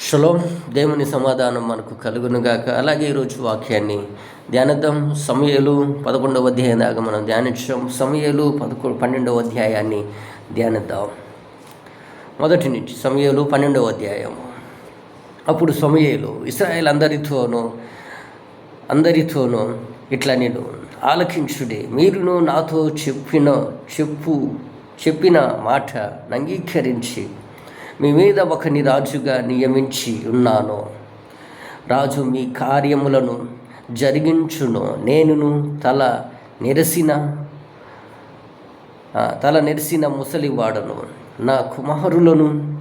Shalom దేవుని సమాధానం మనకు కలుగునుగాక. అలాగే ఈరోజు వాక్యాన్ని ధ్యానిద్దాం. సమయలు పదకొండవ అధ్యాయం దాకా మనం ధ్యానించాం. సమయలు పదకొ పన్నెండవ అధ్యాయాన్ని ధ్యానిద్దాం. మొదటి నుంచి సమయలు పన్నెండవ అధ్యాయం. అప్పుడు సమయలు ఇస్రాయేల్ అందరితోనూ అందరితోనూ ఇట్లా నేను ఆలకించుడే. మీరును నాతో చెప్పిన చెప్పు చెప్పిన మాట అంగీకరించి మీ మీద ఒకని రాజుగా నియమించి ఉన్నాను. రాజు మీ కార్యములను జరిగించును. నేనును తల నెరసిన తల నెరిసిన ముసలివాడను. నా కుమారులను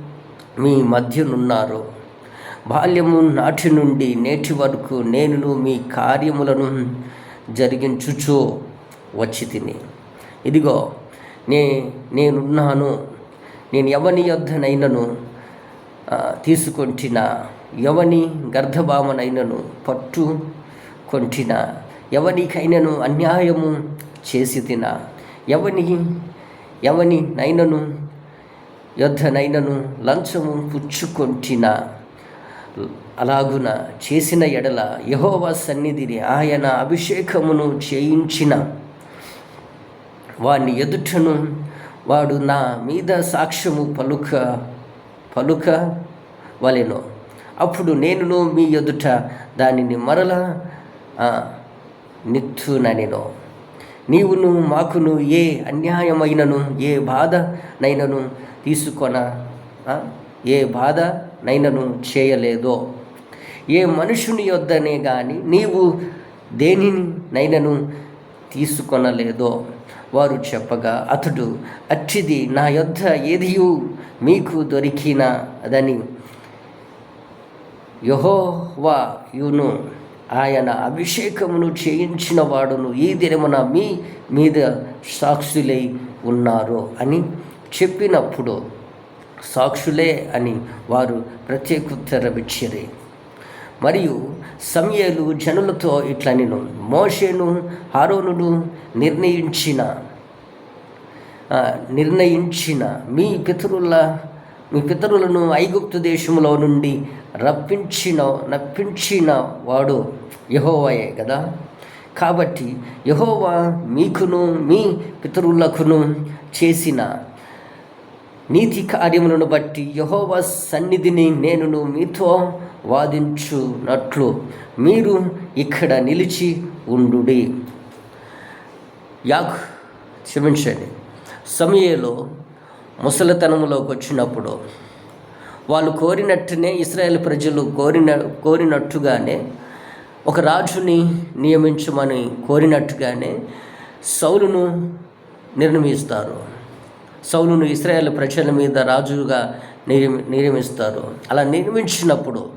మీ మధ్యనున్నారు. బాల్యము నాటి నుండి నేటి వరకు నేనును మీ కార్యములను జరిగించుచూ వచ్చి తిని. ఇదిగో నే నేనున్నాను. నేను ఎవని యొద్దనైనను తీసుకొంటిన ఎవని గర్ధభామనైనను పట్టు కొంటిన ఎవనికైనను అన్యాయము చేసి తిన ఎవని ఎవని నైనను యొద్దనైనను లంచము పుచ్చుకొంటిన అలాగున చేసిన ఎడల యహోవా సన్నిధిని ఆయన అభిషేకమును చేయించిన వాని ఎదుటను వాడు నా మీద సాక్ష్యము పలుక పలుక వలెను. అప్పుడు నేనును మీ ఎదుట దానిని మరల ఆ, నిత్తుననెను. నీవును మాకును ఏ అన్యాయమైనను ఏ బాధనైనను తీసుకొన ఏ బాధనైనను చేయలేదో. ఏ మనుషుని యొద్దనే కానీ నీవు దేనిని నైనను తీసుకొనలేదో. వారు చెప్పగా అతడు అచ్చిది నా యొద్ధ ఏదియు? మీకు దొరికినదని యహోవా యును ఆయన అభిషేకమును చేయించిన వాడును ఈ దినమున మీ మీద సాక్షులై ఉన్నారు? అని చెప్పినప్పుడు సాక్షులే అని వారు ప్రత్యేకోత్తరమిచ్చిరి. మరియు సమయలు జనులతో ఇట్లా నేను మోషేను హారోనును నిర్ణయించిన నిర్ణయించిన మీ పితరుల మీ పితరులను ఐగుప్తు దేశంలో నుండి రప్పించిన రప్పించిన వాడు యహోవాయే కదా? కాబట్టి యహోవా మీకును మీ పితరులకును చేసిన నీతి కార్యములను బట్టి యహోవా సన్నిధిని నేనును మీతో వాదించునట్లు మీరు ఇక్కడ నిలిచి ఉండుడి. యాక్ క్షమించండి. సమయలో ముసలితనంలోకి వచ్చినప్పుడు వాళ్ళు కోరినట్టునే ఇస్రాయేల్ ప్రజలు కోరిన కోరినట్టుగానే ఒక రాజుని నియమించమని కోరినట్టుగానే సౌలును నిర్ణయిస్తారు. సౌలును ఇస్రాయేల్ ప్రజల మీద రాజుగా నియమి నియమిస్తారు. అలా నిర్మించినప్పుడు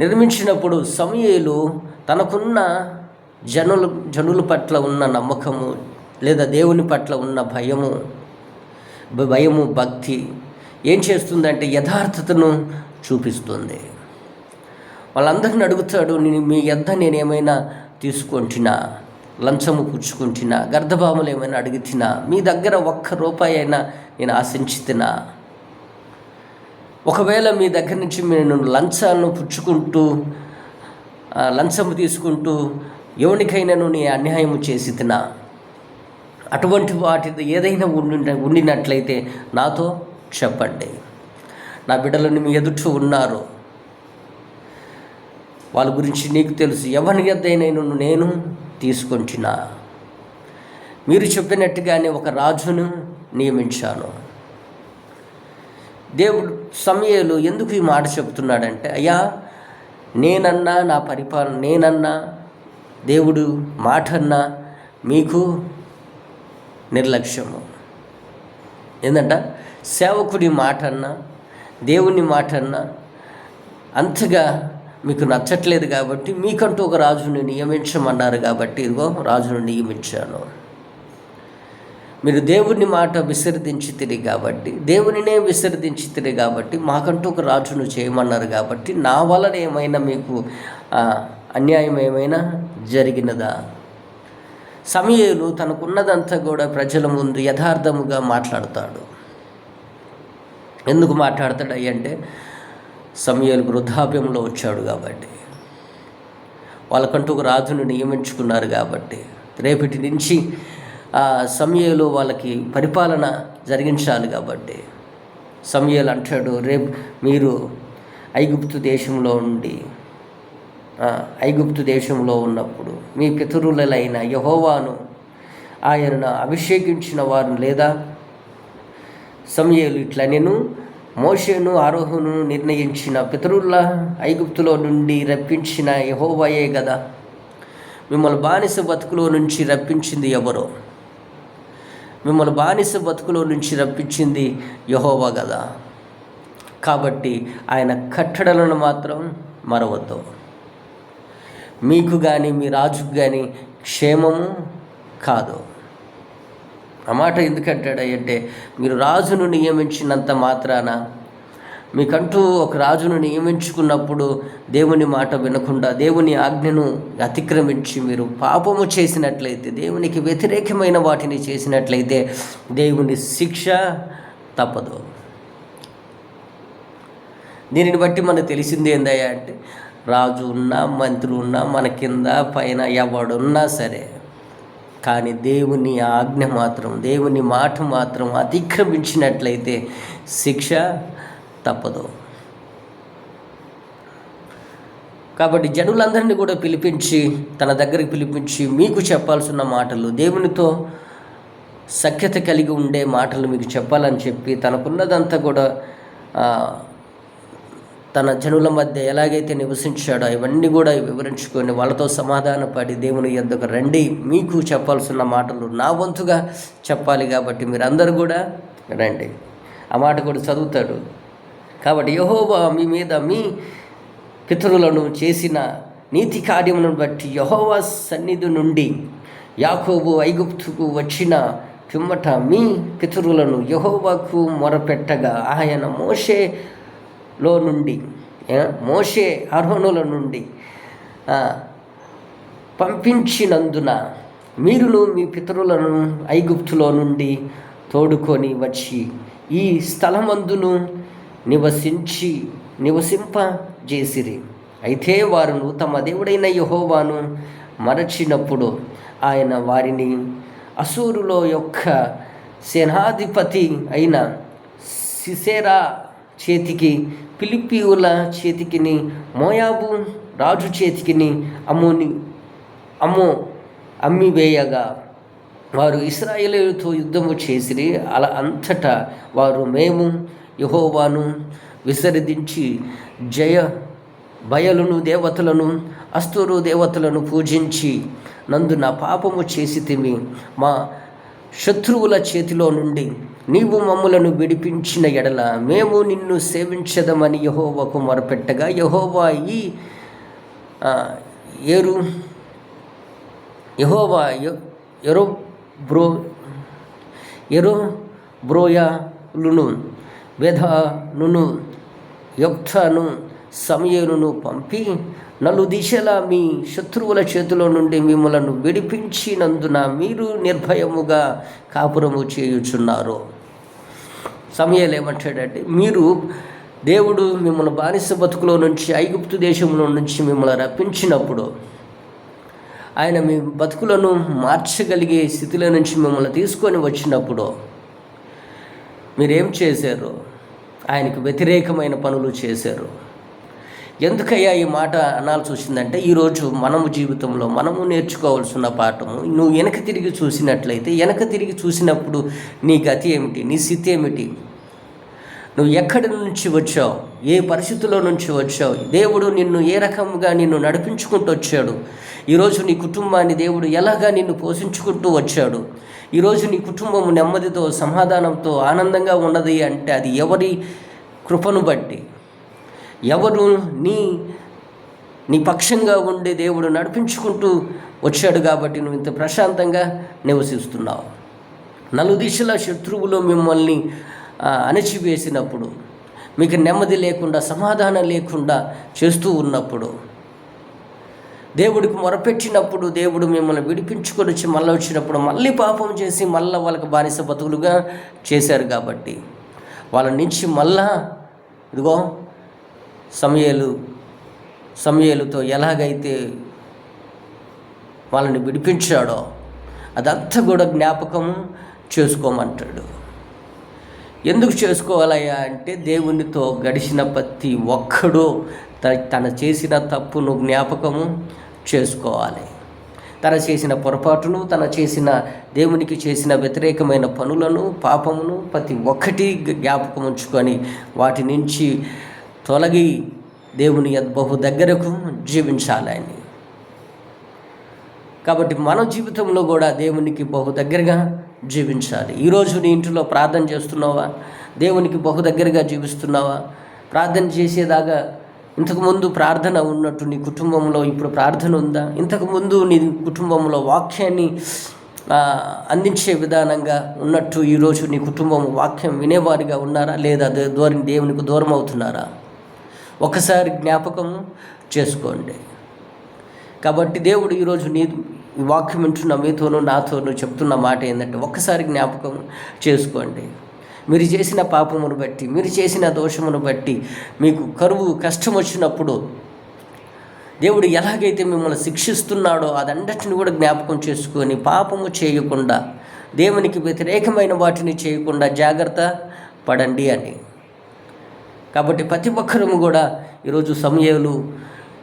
నిర్మించినప్పుడు సమయలు తనకున్న జనులు జనుల పట్ల ఉన్న నమ్మకము లేదా దేవుని పట్ల ఉన్న భయము భయము భక్తి ఏం చేస్తుందంటే యథార్థతను చూపిస్తుంది. వాళ్ళందరిని అడుగుతాడు నేను మీ యొద్ద నేనేమైనా తీసుకుంటున్నా లంచము పుచ్చుకుంటున్నా గర్ధభాములు ఏమైనా అడుగుతున్నా మీ దగ్గర ఒక్క రూపాయి అయినా నేను ఆశించుతున్నా ఒకవేళ మీ దగ్గర నుంచి నేను లంచాలను పుచ్చుకుంటూ లంచము తీసుకుంటూ ఎవరికైనాను నీ అన్యాయం చేసి తినా అటువంటి వాటి ఏదైనా ఉండి ఉండినట్లయితే నాతో చెప్పండి. నా బిడ్డలను మీ ఎదుట ఉన్నారు. వాళ్ళ గురించి నీకు తెలుసు. ఎవరి ఎద్దైనా నేను తీసుకుంటున్నా మీరు చెప్పినట్టుగానే ఒక రాజును నియమించాను. దేవుడు సమయలు ఎందుకు ఈ మాట చెప్తున్నాడంటే అయ్యా నేనన్నా నా పరిపాలన నేనన్నా దేవుడు మాటన్నా మీకు నిర్లక్ష్యము. ఏంటంట సేవకుడి మాట అన్నా దేవుని మాట అన్నా అంతగా మీకు నచ్చట్లేదు కాబట్టి మీకంటూ ఒక రాజుని నియమించమన్నారు కాబట్టి ఇదిగో రాజును నియమించాను. మీరు దేవుని మాట విసర్దించి తిరిగి కాబట్టి దేవునినే విసర్దించి తిరిగి కాబట్టి మాకంటూ ఒక రాజును చేయమన్నారు కాబట్టి నా వలన ఏమైనా మీకు అన్యాయం ఏమైనా జరిగినదా? సమయలు తనకున్నదంతా కూడా ప్రజల ముందు యథార్థముగా మాట్లాడతాడు. ఎందుకు మాట్లాడతాడు అంటే సమయాలు వృద్ధాప్యంలో వచ్చాడు కాబట్టి. వాళ్ళకంటూ ఒక రాజును నియమించుకున్నారు కాబట్టి. రేపటి నుంచి సమయంలో వాళ్ళకి పరిపాలన జరిగించాలి కాబట్టి. సమయలు అంటాడు రేపు మీరు ఐగుప్తు దేశంలో ఉండి ఐగుప్తు దేశంలో ఉన్నప్పుడు మీ పితరులైన యహోవాను ఆయనను అభిషేకించిన వారు లేదా? సమయలు ఇట్లా నేను మోషేను ఆరోహను నిర్ణయించిన పితరుల ఐగుప్తులో నుండి రప్పించిన యహోవాయే కదా. మిమ్మల్ని బానిస బతుకులో నుంచి రప్పించింది ఎవరో? మిమ్మల్ని బానిస బతుకులో నుంచి రప్పించింది యహోవా కదా కాబట్టి ఆయన కట్టడలను మాత్రం మరవద్దు. మీకు కానీ మీ రాజుకు కానీ క్షేమము కాదు. ఆ మాట ఎందుకంటాడంటే మీరు రాజును నియమించినంత మాత్రాన మీకంటూ ఒక రాజును నియమించుకున్నప్పుడు దేవుని మాట వినకుండా దేవుని ఆజ్ఞను అతిక్రమించి మీరు పాపము చేసినట్లయితే దేవునికి వ్యతిరేకమైన వాటిని చేసినట్లయితే దేవుని శిక్ష తప్పదు. దీనిని బట్టి మనకు తెలిసింది ఏందయ్యా అంటే రాజు ఉన్నా మంత్రి ఉన్నా మన కింద పైన ఎవడున్నా సరే కానీ దేవుని ఆజ్ఞ మాత్రం దేవుని మాట మాత్రం అతిక్రమించినట్లయితే శిక్ష తప్పదు. కాబట్టి జనులందరినీ కూడా పిలిపించి తన దగ్గరికి పిలిపించి మీకు చెప్పాల్సిన మాటలు దేవునితో సఖ్యత కలిగి ఉండే మాటలు మీకు చెప్పాలని చెప్పి తనకున్నదంతా కూడా తన జనుల మధ్య ఎలాగైతే నివసించాడో ఇవన్నీ కూడా వివరించుకొని వాళ్ళతో సమాధానపడి దేవుని ఎద్దకు రండి. మీకు చెప్పాల్సిన మాటలు నా వంతుగా చెప్పాలి కాబట్టి మీరందరూ కూడా రండి. ఆ మాట కూడా చదువుతాడు. కాబట్టి యహోవా మీ మీద మీ పితరులను చేసిన నీతి కార్యములను బట్టి యహోవా సన్నిధి నుండి యాకోబు ఐగుప్తుకు వచ్చిన పిమ్మట మీ పితరులను యహోవాకు మొరపెట్టగా ఆయన మోషేలో నుండి మోషే అర్హనుల నుండి పంపించినందున మీరును మీ పితరులను ఐగుప్తులో నుండి తోడుకొని వచ్చి ఈ స్థలమందును నివసించి నివసింపజేసిరి. అయితే వారును తమ దేవుడైన యహోవాను మరచినప్పుడు ఆయన వారిని అసూరులో యొక్క సేనాధిపతి అయిన సిసేరా చేతికి ఫిలిపియుల చేతికిని మోయాబు రాజు చేతికిని అమ్మోని అమ్మో అమ్మివేయగా. వారు ఇస్రాయేలీలతో యుద్ధము చేసిరి. అలా అంతటా వారు మేము యహోవాను విసర్జించి జయ బయలును దేవతలను అస్తురు దేవతలను పూజించి నందు నా పాపము చేసి తిమి మా శత్రువుల చేతిలో నుండి నీవు మమ్ములను విడిపించిన ఎడల మేము నిన్ను సేవించదమని యహోవాకు మొరపెట్టగా యహోవా ఈ ఏరు యహోవా ఎరో బ్రో ఎరో బ్రోయాలును వెధనును యొక్తను సమయనును పంపి నలు దిశల మీ శత్రువుల చేతిలో నుండి మిమ్మలను విడిపించినందున మీరు నిర్భయముగా కాపురము చేయుచున్నారు. సమయాలు ఏమంటాడంటే మీరు దేవుడు మిమ్మల్ని బానిస బతుకులో నుంచి ఐగుప్తు దేశంలో నుంచి మిమ్మల్ని రప్పించినప్పుడు ఆయన మీ బతుకులను మార్చగలిగే స్థితిలో నుంచి మిమ్మల్ని తీసుకొని వచ్చినప్పుడు మీరేం చేశారు? ఆయనకు వ్యతిరేకమైన పనులు చేశారు. ఎందుకయ్యా ఈ మాట అనాల్సి వచ్చిందంటే ఈరోజు మనము జీవితంలో మనము నేర్చుకోవాల్సిన పాఠము నువ్వు వెనక తిరిగి చూసినట్లయితే వెనక తిరిగి చూసినప్పుడు నీ గతి ఏమిటి నీ స్థితి ఏమిటి? నువ్వు ఎక్కడి నుంచి వచ్చావు? ఏ పరిస్థితుల్లో నుంచి వచ్చావు? దేవుడు నిన్ను ఏ రకంగా నిన్ను నడిపించుకుంటూ వచ్చాడు? ఈరోజు నీ కుటుంబాన్ని దేవుడు ఎలాగా నిన్ను పోషించుకుంటూ వచ్చాడు? ఈరోజు నీ కుటుంబం నెమ్మదితో సమాధానంతో ఆనందంగా ఉన్నది అంటే అది ఎవరి కృపను బట్టి? ఎవరు నీ నీ పక్షంగా ఉండే దేవుడు నడిపించుకుంటూ వచ్చాడు కాబట్టి నువ్వు ఇంత ప్రశాంతంగా నివసిస్తున్నావు. నలుదిశల శత్రువులు మిమ్మల్ని అణచివేసినప్పుడు మీకు నెమ్మది లేకుండా సమాధానం లేకుండా చేస్తూ ఉన్నప్పుడు దేవుడికి మొరపెట్టినప్పుడు దేవుడు మిమ్మల్ని విడిపించుకొని వచ్చి మళ్ళీ వచ్చినప్పుడు మళ్ళీ పాపం చేసి మళ్ళీ వాళ్ళకి బానిస బతుకులుగా చేశారు కాబట్టి వాళ్ళ నుంచి మళ్ళా ఇదిగో సమయలు సమయలుతో ఎలాగైతే వాళ్ళని విడిపించాడో అదంతా కూడా జ్ఞాపకం చేసుకోమంటాడు. ఎందుకు చేసుకోవాలయ్యా అంటే దేవునితో గడిచిన ప్రతి ఒక్కడూ తన చేసిన తప్పును జ్ఞాపకము చేసుకోవాలి. తన చేసిన పొరపాటును తన చేసిన దేవునికి చేసిన వ్యతిరేకమైన పనులను పాపమును ప్రతి ఒక్కటి జ్ఞాపకం ఉంచుకొని వాటి నుంచి తొలగి దేవుని బహు దగ్గరకు జీవించాలని కాబట్టి మన జీవితంలో కూడా దేవునికి బహు దగ్గరగా జీవించాలి. ఈరోజు నీ ఇంటిలో ప్రార్థన చేస్తున్నావా? దేవునికి బహు దగ్గరగా జీవిస్తున్నావా? ప్రార్థన చేసేదాకా ఇంతకుముందు ప్రార్థన ఉన్నట్టు నీ కుటుంబంలో ఇప్పుడు ప్రార్థన ఉందా? ఇంతకుముందు నీ కుటుంబంలో వాక్యాన్ని అందించే విధానంగా ఉన్నట్టు ఈరోజు నీ కుటుంబం వాక్యం వినేవారిగా ఉన్నారా? లేదా దూరం దేవునికి దూరం అవుతున్నారా? ఒకసారి జ్ఞాపకం చేసుకోండి. కాబట్టి దేవుడు ఈరోజు నీ ఈ వాక్యం వింటున్న మీతోనూ నాతోనూ చెప్తున్న మాట ఏంటంటే ఒక్కసారి జ్ఞాపకం చేసుకోండి. మీరు చేసిన పాపమును బట్టి మీరు చేసిన దోషమును బట్టి మీకు కరువు కష్టం వచ్చినప్పుడు దేవుడు ఎలాగైతే మిమ్మల్ని శిక్షిస్తున్నాడో అదంతటిని కూడా జ్ఞాపకం చేసుకొని పాపము చేయకుండా దేవునికి వ్యతిరేకమైన వాటిని చేయకుండా జాగ్రత్త పడండి అని. కాబట్టి ప్రతి ఒక్కరము కూడా ఈరోజు సమయాలు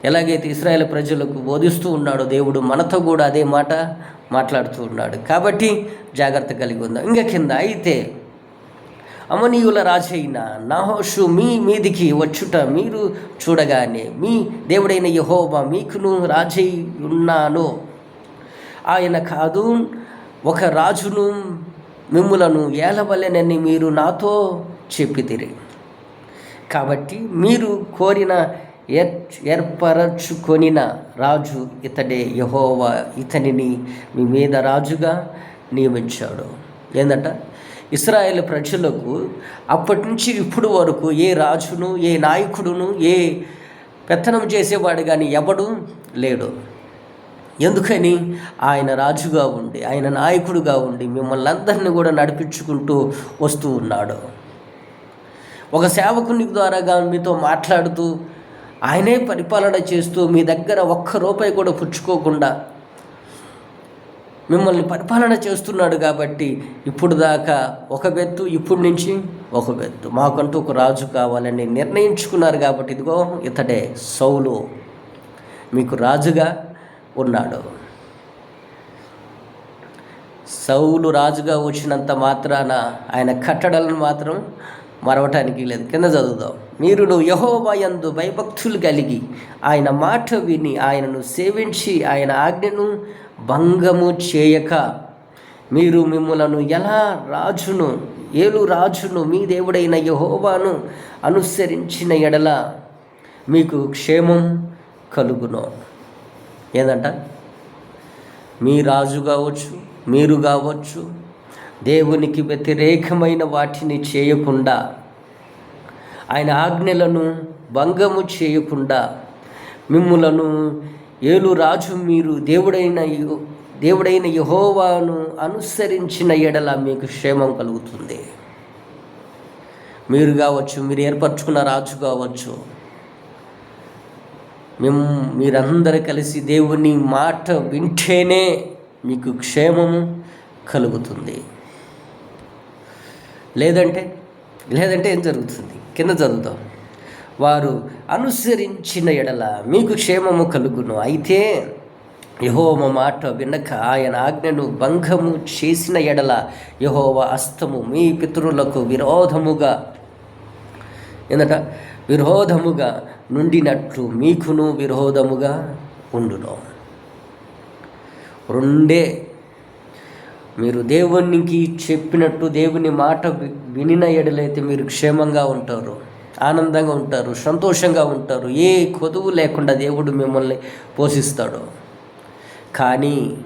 ఎలాగైతే ఇస్రాయేల్ ప్రజలకు బోధిస్తూ ఉన్నాడో దేవుడు మనతో కూడా అదే మాట మాట్లాడుతూ ఉన్నాడు. కాబట్టి జాగ్రత్త కలిగి ఉందాం. ఇంకా కింద అయితే అమనీయుల రాజైన నాహోషు మీ మీదికి వచ్చుట మీరు చూడగానే మీ దేవుడైన యహోబా మీకును రాజై ఉన్నాను. ఆయన కాదు ఒక రాజును మిమ్ములను ఏలవలెనని మీరు నాతో చెప్పితిరి. కాబట్టి మీరు కోరిన ఏర్పరచుకొనిన రాజు ఇతడే యహోవా ఇతనిని మీ మీద రాజుగా నియమించాడు. ఏందంట? ఇస్రాయేల్ ప్రజలకు అప్పటి నుంచి ఇప్పుడు వరకు ఏ రాజును ఏ నాయకుడును ఏ పెత్తనం చేసేవాడు కానీ ఎవడు లేడు. ఎందుకని? ఆయన రాజుగా ఉండి ఆయన నాయకుడుగా ఉండి మిమ్మల్ని అందరినీ కూడా నడిపించుకుంటూ వస్తూ ఉన్నాడు. ఒక సేవకుని ద్వారాగా మీతో మాట్లాడుతూ ఆయనే పరిపాలన చేస్తూ మీ దగ్గర ఒక్క రూపాయి కూడా పుచ్చుకోకుండా మిమ్మల్ని పరిపాలన చేస్తున్నాడు కాబట్టి ఇప్పుడు దాకా ఒక బెత్తు ఇప్పుడు నుంచి ఒక బెత్తు మాకంటూ ఒక రాజు కావాలని నిర్ణయించుకున్నారు కాబట్టి ఇదిగో ఇతడే సౌలు. మీకు రాజుగా ఉన్నాడు. సౌలు రాజుగా వచ్చినంత మాత్రాన ఆయన కట్టడలను మాత్రం మరవటానికి లేదు. కింద చదువుదాం. మీరు యహోవయందు భయభక్తులు కలిగి ఆయన మాట విని ఆయనను సేవించి ఆయన ఆజ్ఞను భంగము చేయక మీరు మిమ్మలను ఎలా రాజును ఏలు రాజును మీ దేవుడైన యహోవాను అనుసరించిన ఎడల మీకు క్షేమం కలుగును. ఏదంట? మీ రాజు కావచ్చు మీరు కావచ్చు దేవునికి వ్యతిరేకమైన వాటిని చేయకుండా ఆయన ఆజ్ఞలను భంగము చేయకుండా మిమ్ములను ఏలు రాజు మీరు దేవుడైన దేవుడైన యహోవాను అనుసరించిన ఎడల మీకు క్షేమం కలుగుతుంది. మీరు కావచ్చు మీరు ఏర్పరచుకున్న రాజు కావచ్చు మేము మీరందరూ కలిసి దేవుని మాట వింటేనే మీకు క్షేమము కలుగుతుంది. లేదంటే లేదంటే ఏం జరుగుతుంది? కింద చదువుతాం. వారు అనుసరించిన ఎడల మీకు క్షేమము కలుగును. అయితే యహోవ మాట వినక ఆయన ఆజ్ఞను భంగము చేసిన ఎడల యహోవ అస్తము మీ పితరులకు విరోధముగా ఏంటంట విరోధముగా నుండినట్లు మీకును విరోధముగా ఉండును. రెండే మీరు దేవునికి చెప్పినట్టు దేవుని మాట వినిన ఎడలైతే మీరు క్షేమంగా ఉంటారు ఆనందంగా ఉంటారు సంతోషంగా ఉంటారు. ఏ కొదువు లేకుండా దేవుడు మిమ్మల్ని పోషిస్తాడు. కానీ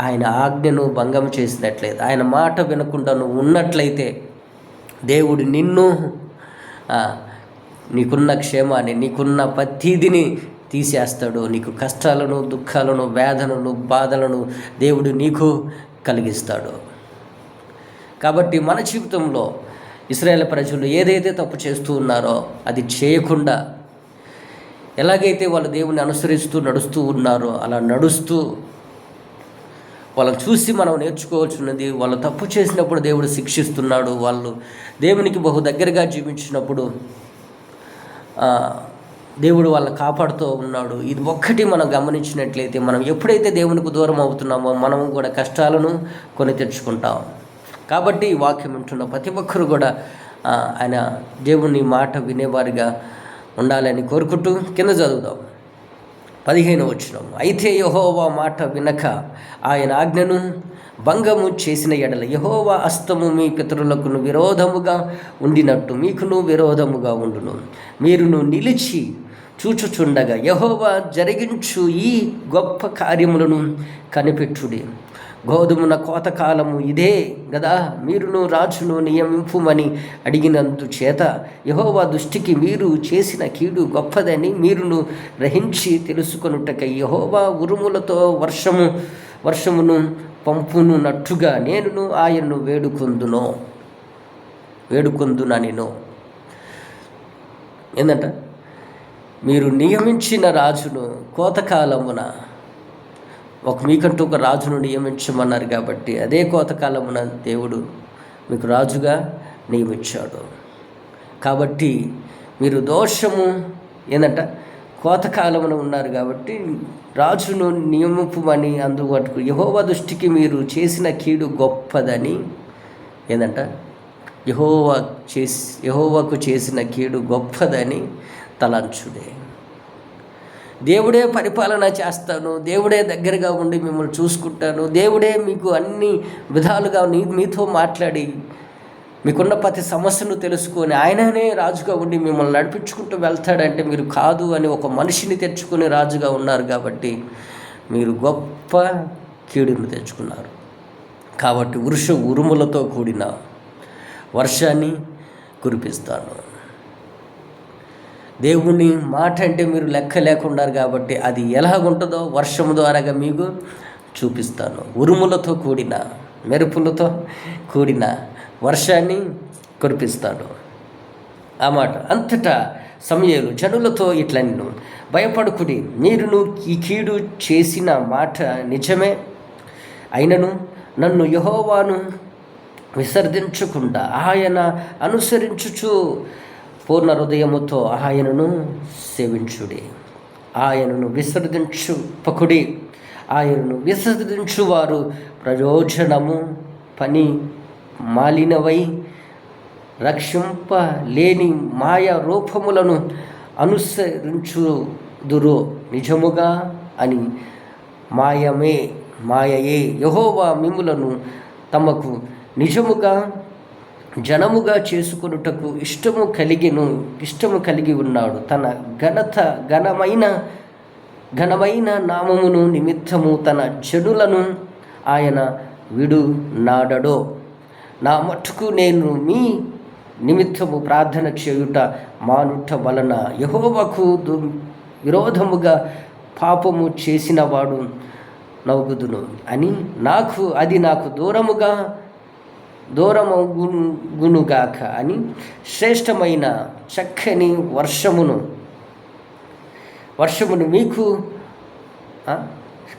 ఆయన ఆజ్ఞను భంగం చేసినట్లయితే ఆయన మాట వినకుండా నువ్వు ఉన్నట్లయితే దేవుడు నిన్ను నీకున్న క్షేమాన్ని నీకున్న ప్రతిదిని తీసేస్తాడు. నీకు కష్టాలను దుఃఖాలను వేదనను బాధలను దేవుడు నీకు కలిగిస్తాడు. కాబట్టి మన జీవితంలో ఇస్రాయేల్ ప్రజలు ఏదైతే తప్పు చేస్తూ ఉన్నారో అది చేయకుండా ఎలాగైతే వాళ్ళు దేవుని అనుసరిస్తూ నడుస్తూ ఉన్నారో అలా నడుస్తూ వాళ్ళని చూసి మనం నేర్చుకోవాల్సినది వాళ్ళు తప్పు చేసినప్పుడు దేవుడు శిక్షిస్తున్నాడు. వాళ్ళు దేవునికి బహు దగ్గరగా జీవించినప్పుడు దేవుడు వాళ్ళని కాపాడుతూ ఉన్నాడు. ఇది ఒక్కటి మనం గమనించినట్లయితే మనం ఎప్పుడైతే దేవునికి దూరం అవుతున్నామో మనం కూడా కష్టాలను కొని తెచ్చుకుంటాం. కాబట్టి ఈ వాక్యం వింటున్న ప్రతి ఒక్కరు కూడా ఆయన దేవుని మాట వినేవారిగా ఉండాలని కోరుకుంటూ కింద చదువుదాం. పదిహేను వచ్చిన అయితే యహోవా మాట వినక ఆయన ఆజ్ఞను భంగము చేసిన ఎడల. యహోవా అస్తము మీ పితరులకు విరోధముగా ఉండినట్టు మీకును విరోధముగా ఉండును. మీరును నిలిచి చూచుచుండగా యహోవా జరిగించు ఈ గొప్ప కార్యములను కనిపెట్టుడి. గోధుమన కోతకాలము ఇదే గదా మీరును రాజును నియమింపుమని అడిగినందు చేత యహోవా దృష్టికి మీరు చేసిన కీడు గొప్పదని మీరును గ్రహించి తెలుసుకొనుటకై యహోవా ఉరుములతో వర్షము వర్షమును పంపునున్నట్టుగా నేనును ఆయన్ను వేడుకొందునో వేడుకొందున నేను ఏంటంట మీరు నియమించిన రాజును కోతకాలమున ఒక మీకంటూ ఒక రాజును నియమించమన్నారు కాబట్టి అదే కోతకాలమున దేవుడు మీకు రాజుగా నియమించాడు. కాబట్టి మీరు దోషము ఏంటంట కోతకాలమున ఉన్నారు కాబట్టి రాజును నియమింపమని అందుబాటుకు యహోవ దృష్టికి మీరు చేసిన కీడు గొప్పదని ఏంటంట యహోవా చేసి యహోవాకు చేసిన కీడు గొప్పదని తలంచుడే. దేవుడే పరిపాలన చేస్తాను దేవుడే దగ్గరగా ఉండి మిమ్మల్ని చూసుకుంటాను దేవుడే మీకు అన్ని విధాలుగా నీ మీతో మాట్లాడి మీకున్న ప్రతి సమస్యను తెలుసుకొని ఆయననే రాజుగా ఉండి మిమ్మల్ని నడిపించుకుంటూ వెళ్తాడంటే మీరు కాదు అని ఒక మనిషిని తెచ్చుకుని రాజుగా ఉన్నారు కాబట్టి మీరు గొప్ప కీడును తెచ్చుకున్నారు. కాబట్టి వృష ఉరుములతో కూడిన వర్షాన్ని కురిపిస్తాను. దేవుని మాట అంటే మీరు లెక్క లేకున్నారు కాబట్టి అది ఎలాగుంటుందో వర్షము ద్వారాగా మీకు చూపిస్తాను. ఉరుములతో కూడిన మెరుపులతో కూడిన వర్షాన్ని కురిపిస్తాడు ఆ మాట. అంతటా సమయాలు జనులతో ఇట్లా నిన్ను భయపడుకుని మీరును ఈ కీడు చేసిన మాట నిజమే. అయినను నన్ను యహోవాను విసర్జించకుండా ఆయన అనుసరించుచు పూర్ణ హృదయముతో ఆయనను సేవించుడి. ఆయనను విసర్జించు పకుడి. ఆయనను విసర్జించువారు ప్రయోజనము పని మాలినవై. రక్షింప లేని మాయ రూపములను అనుసరించుదురు నిజముగా అని మాయమే మాయయే యహోవా మిములను తమకు నిజముగా జనముగా చేసుకొనుటకు ఇష్టము కలిగిను ఇష్టము కలిగి ఉన్నాడు. తన ఘనత ఘనమైన ఘనమైన నామమును నిమిత్తము తన జనులను ఆయన విడు నాడడో నా మట్టుకు నేను మీ నిమిత్తము ప్రార్థన చేయుట మానుట వలన యహోవకు దు విరోధముగా పాపము చేసినవాడు నవ్వుదును. అని నాకు అది నాకు దూరముగా దూరమగునుగాక అని శ్రేష్టమైన చక్కని వర్షమును వర్షమును మీకు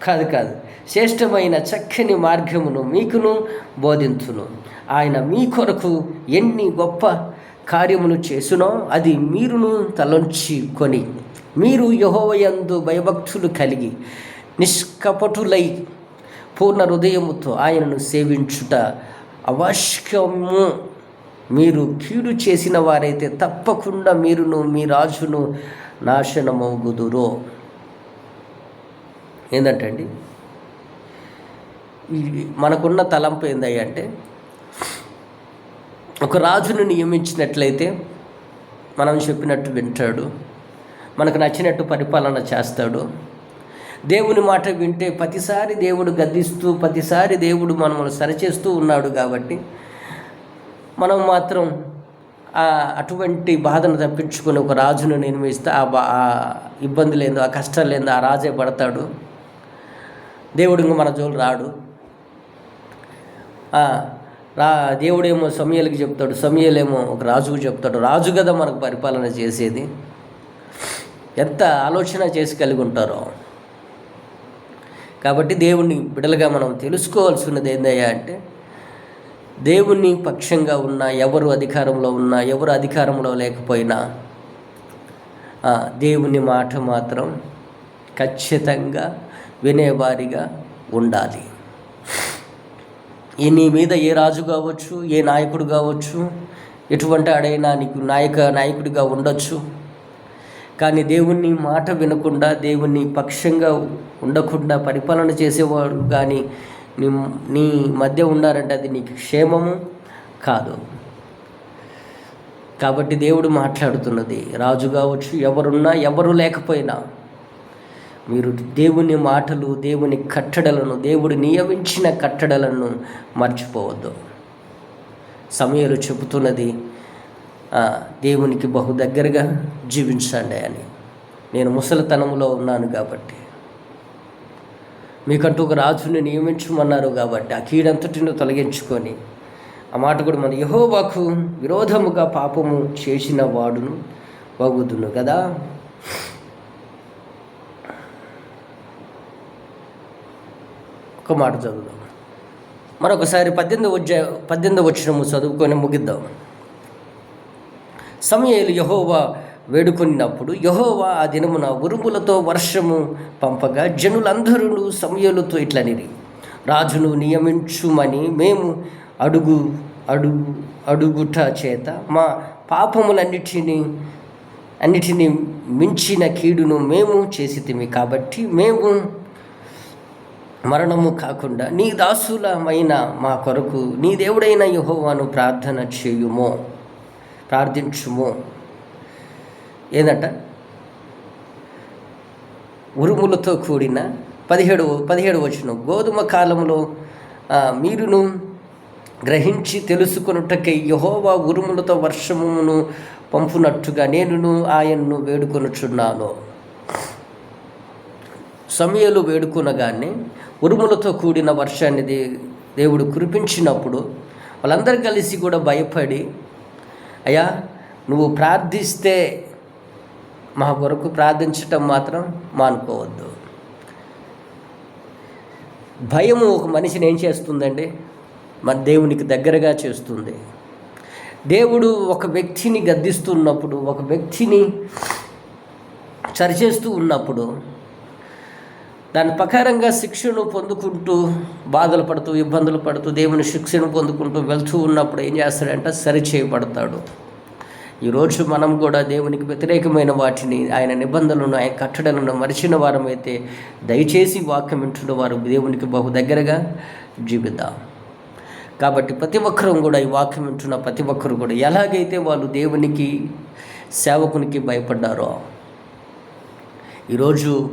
కాదు కాదు. శ్రేష్టమైన చక్కని మార్గమును మీకును బోధించును. ఆయన మీ కొరకు ఎన్ని గొప్ప కార్యములు చేసునో అది మీరును తలంచి కొని మీరు యహోవయందు భయభక్తులు కలిగి నిష్కపటులై పూర్ణ హృదయముతో ఆయనను సేవించుట అవశ్యము. మీరు కీడు చేసిన వారైతే తప్పకుండా మీరును మీ రాజును నాశనమవుగుదురో ఏంటంటండి మనకున్న తలంపు ఏందయ్య అంటే ఒక రాజును నియమించినట్లయితే మనం చెప్పినట్టు వింటాడు మనకు నచ్చినట్టు పరిపాలన చేస్తాడు దేవుని మాట వింటే ప్రతిసారి దేవుడు గద్దిస్తూ ప్రతిసారి దేవుడు మనల్ని సరిచేస్తూ ఉన్నాడు కాబట్టి మనం మాత్రం ఆ అటువంటి బాధను తప్పించుకుని ఒక రాజును నిర్మిస్తే ఆ బా ఆ ఇబ్బంది లేదు ఆ కష్టం లేదు ఆ రాజే పడతాడు. దేవుడు ఇంక మన జోలు రాడు. రా దేవుడేమో సమయలకి చెప్తాడు సమయలేమో ఒక రాజుకు చెప్తాడు. రాజు కదా మనకు పరిపాలన చేసేది. ఎంత ఆలోచన చేసి కలిగి ఉంటారో. కాబట్టి దేవుణ్ణి బిడలుగా మనం తెలుసుకోవాల్సినది ఏందయ్యా అంటే దేవుని పక్షంగా ఉన్న ఎవరు అధికారంలో ఉన్నా ఎవరు అధికారంలో లేకపోయినా దేవుని మాట మాత్రం ఖచ్చితంగా వినేవారిగా ఉండాలి. ఈ నీ మీద ఏ రాజు కావచ్చు ఏ నాయకుడు కావచ్చు ఎటువంటి ఆడైనా నీకు నాయక నాయకుడిగా ఉండొచ్చు. కానీ దేవుని మాట వినకుండా దేవుని పక్షంగా ఉండకుండా పరిపాలన చేసేవాడు కానీ నీ నీ మధ్య ఉన్నారంటే అది నీకు క్షేమము కాదు. కాబట్టి దేవుడు మాట్లాడుతున్నది రాజు కావచ్చు ఎవరున్నా ఎవరు లేకపోయినా మీరు దేవుని మాటలు దేవుని కట్టడలను దేవుడు నియమించిన కట్టడలను మర్చిపోవద్దు. సమయాలు చెబుతున్నది దేవునికి బహు దగ్గరగా జీవించండి అని. నేను ముసలితనంలో ఉన్నాను కాబట్టి. మీకంటూ ఒక రాజుని నియమించమన్నారు కాబట్టి ఆ కీడంతటిని తొలగించుకొని ఆ మాట కూడా మన యహోవాకు విరోధముగా పాపము చేసిన వాడును వగుదును కదా. ఒక మాట చదువుదాం. మరొకసారి పద్దెనిమిది వచ్చే పద్దెనిమిది వచ్చినము చదువుకొని ముగిద్దాం. సమయలు యహోవా వేడుకొనినప్పుడు యహోవా ఆ దినమున ఉరుములతో వర్షము పంపగా జనులందరూ సమయలతో ఇట్లనిది రాజును నియమించుమని మేము అడుగు అడుగు అడుగుట చేత మా పాపములన్నిటినీ అన్నిటినీ మించిన కీడును మేము చేసితిమి కాబట్టి మేము మరణము కాకుండా నీ దాసులమైన మా కొరకు నీ దేవుడైన యహోవాను ప్రార్థన చేయుమో. ప్రార్థించుము ఏందంట? ఉరుములతో కూడిన పదిహేడు పదిహేడు వచ్చిన గోధుమ కాలంలో మీరును గ్రహించి తెలుసుకొనుటకై యహోవా ఉరుములతో వర్షమును పంపునట్టుగా నేనును ఆయన్ను వేడుకొనుచున్నాను. సమయలు వేడుకొనగానే ఉరుములతో కూడిన వర్షాన్ని దే దేవుడు కురిపించినప్పుడు వాళ్ళందరూ కలిసి కూడా భయపడి అయ్యా నువ్వు ప్రార్థిస్తే మా కొరకు ప్రార్థించటం మాత్రం మానుకోవద్దు. భయము ఒక మనిషిని ఏం చేస్తుందండి? మన దేవునికి దగ్గరగా చేస్తుంది. దేవుడు ఒక వ్యక్తిని గద్దిస్తున్నప్పుడు ఒక వ్యక్తిని సరిచేస్తూ ఉన్నప్పుడు దాని ప్రకారంగా శిక్షను పొందుకుంటూ బాధలు పడుతూ ఇబ్బందులు పడుతూ దేవుని శిక్షను పొందుకుంటూ వెళ్తూ ఉన్నప్పుడు ఏం చేస్తాడంటే? సరిచేయబడతాడు ఈరోజు మనం కూడా దేవునికి వ్యతిరేకమైన వాటిని ఆయన నిబంధనలను ఆయన కట్టడలను మరిచిన వారమైతే దయచేసి వాక్యం వింటున్న వారు దేవునికి బహు దగ్గరగా జీవిద్దాం. కాబట్టి ప్రతి ఒక్కరూ కూడా ఈ వాక్యం వింటున్న ప్రతి ఒక్కరు కూడా ఎలాగైతే వాళ్ళు దేవునికి సేవకునికి భయపడ్డారో ఈరోజు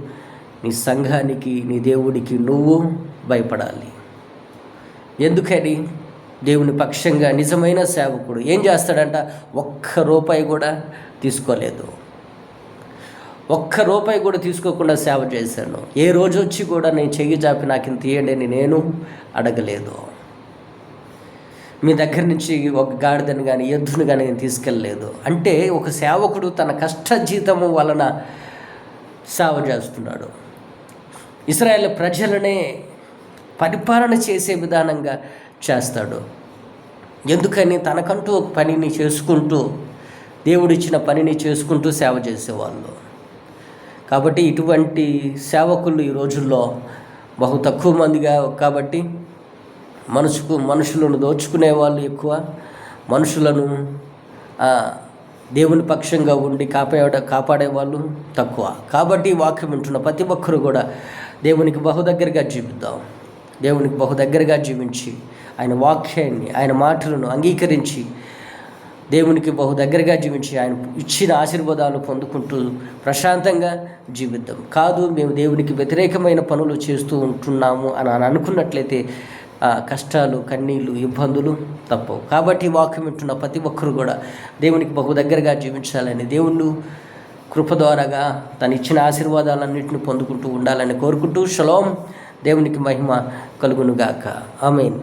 నీ సంఘానికి నీ దేవుడికి నువ్వు భయపడాలి. ఎందుకని? దేవుని పక్షంగా నిజమైన సేవకుడు ఏం చేస్తాడంట? ఒక్క రూపాయి కూడా తీసుకోలేదు. ఒక్క రూపాయి కూడా తీసుకోకుండా సేవ చేశాను. ఏ రోజు వచ్చి కూడా నేను చెయ్యి చాపి నాకు ఇంత ఇయ్యండి అని నేను అడగలేదు. మీ దగ్గర నుంచి ఒక గాడిదని కానీ ఎద్దును కానీ నేను తీసుకెళ్ళలేదు. అంటే ఒక సేవకుడు తన కష్ట జీతము వలన సేవ చేస్తున్నాడు. ఇస్రాయేల్ ప్రజలనే పరిపాలన చేసే విధానంగా చేస్తాడు. ఎందుకని తనకంటూ ఒక పనిని చేసుకుంటూ దేవుడిచ్చిన పనిని చేసుకుంటూ సేవ చేసేవాళ్ళు. కాబట్టి ఇటువంటి సేవకులు ఈ రోజుల్లో బహు తక్కువ మందిగా కాబట్టి మనసుకు మనుషులను దోచుకునే వాళ్ళు ఎక్కువ. మనుషులను దేవుని పక్షంగా ఉండి కాపాడ కాపాడే వాళ్ళు తక్కువ. కాబట్టి వాక్యం వింటున్న ప్రతి ఒక్కరు కూడా దేవునికి బహు దగ్గరగా జీవిద్దాం. దేవునికి బహు దగ్గరగా జీవించి ఆయన వాక్యాన్ని ఆయన మాటలను అంగీకరించి దేవునికి బహు దగ్గరగా జీవించి ఆయన ఇచ్చిన ఆశీర్వాదాలు పొందుకుంటూ ప్రశాంతంగా జీవిద్దాం. కాదు మేము దేవునికి వ్యతిరేకమైన పనులు చేస్తూ ఉంటున్నాము అని అని అనుకున్నట్లయితే ఆ, కష్టాలు కన్నీళ్ళు ఇబ్బందులు తప్పవు. కాబట్టి వాక్యం వింటున్న ప్రతి ఒక్కరు కూడా దేవునికి బహు దగ్గరగా జీవించాలని దేవుళ్ళు కృప ద్వారాగా తను ఇచ్చిన ఆశీర్వాదాలన్నింటిని పొందుకుంటూ ఉండాలని కోరుకుంటూ షలోం దేవునికి మహిమ కలుగునుగాక. ఆమెన్.